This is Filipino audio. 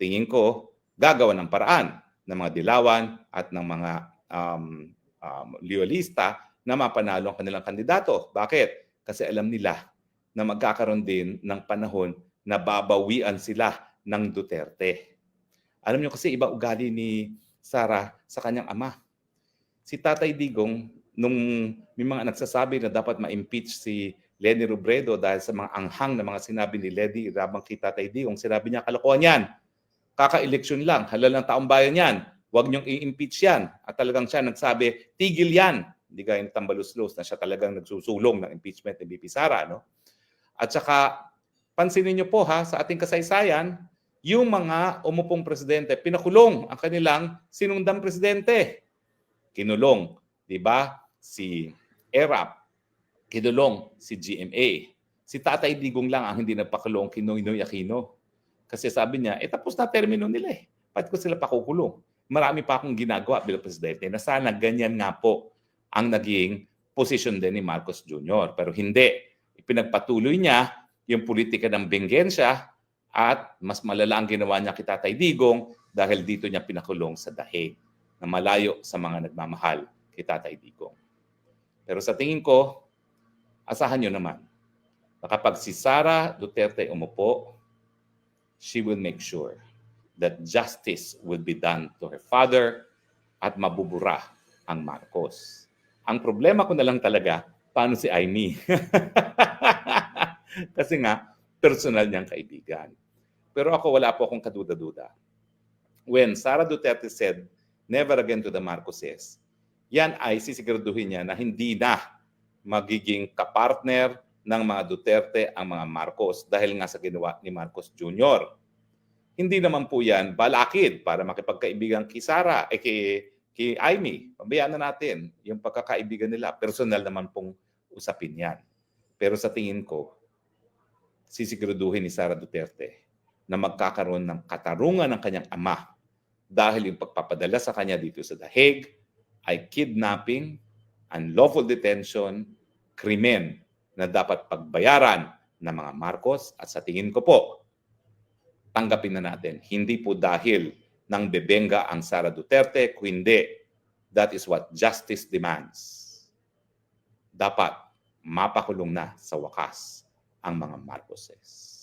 tingin ko, gagawa ng paraan ng mga dilawan at ng mga um, um, loyalista na mapanalo ang kanilang kandidato. Bakit? Kasi alam nila na magkakaroon din ng panahon na babawian sila ng Duterte. Alam niyo kasi iba ugali ni Sara sa kanyang ama. Si Tatay Digong, nung may mga nagsasabi na dapat ma-impeach si Lenny Robredo dahil sa mga anghang na mga sinabi ni Lenny rabang kay Tatay Digong, sinabi niya, kalokohan yan. Kaka-eleksyon lang, halal ng taong bayan yan. Huwag niyong i-impeach yan. At talagang siya nagsabi, tigil yan. Hindi gaya ng tambaluslos na siya talagang nagsusulong ng impeachment ni BP Sara. No? At saka, pansinin niyo po ha, sa ating kasaysayan, yung mga umupong presidente, pinakulong ang kanilang sinundang presidente. Kinulong, di ba? Si ERAP, kinulong si GMA. Si Tatay Digong lang ang hindi nagpakulong kay Noynoy Aquino. Kasi sabi niya, eh tapos na termino nila eh. Ba't ko sila pakukulong? Marami pa akong ginagawa bilang presidente na sana ganyan nga po ang naging posisyon din ni Marcos Jr. Pero hindi. Ipinagpatuloy niya yung politika ng benggensya at mas malala ang ginawa niya kay Tatay Digong dahil dito niya pinakulong sa dahig na malayo sa mga nagmamahal kay Tatay Digong. Pero sa tingin ko, asahan nyo naman na kapag si Sara Duterte umupo, she will make sure that justice will be done to her father at mabubura ang Marcos. Ang problema ko na lang talaga, paano si Aimee? Kasi nga, personal niyang kaibigan. Pero ako, wala po akong kaduda-duda. When Sara Duterte said, never again to the Marcoses, yan ay sisiguraduhin niya na hindi na magiging kapartner ng mga Duterte ang mga Marcos dahil nga sa ginawa ni Marcos Jr. Hindi naman po yan balakid para makipagkaibigan kay Sara, eh kay, kay Aimee. Pabayaan na natin yung pagkakaibigan nila. Personal naman pong usapin yan. Pero sa tingin ko, sisiguraduhin ni Sara Duterte na magkakaroon ng katarungan ng kanyang ama dahil yung pagpapadala sa kanya dito sa Dahig ay kidnapping, unlawful detention, krimen na dapat pagbayaran ng mga Marcos at sa tingin ko po, tanggapin na natin, hindi po dahil ng bebenga ang Sara Duterte, kundi that is what justice demands. Dapat mapakulong na sa wakas ang mga Marcoses.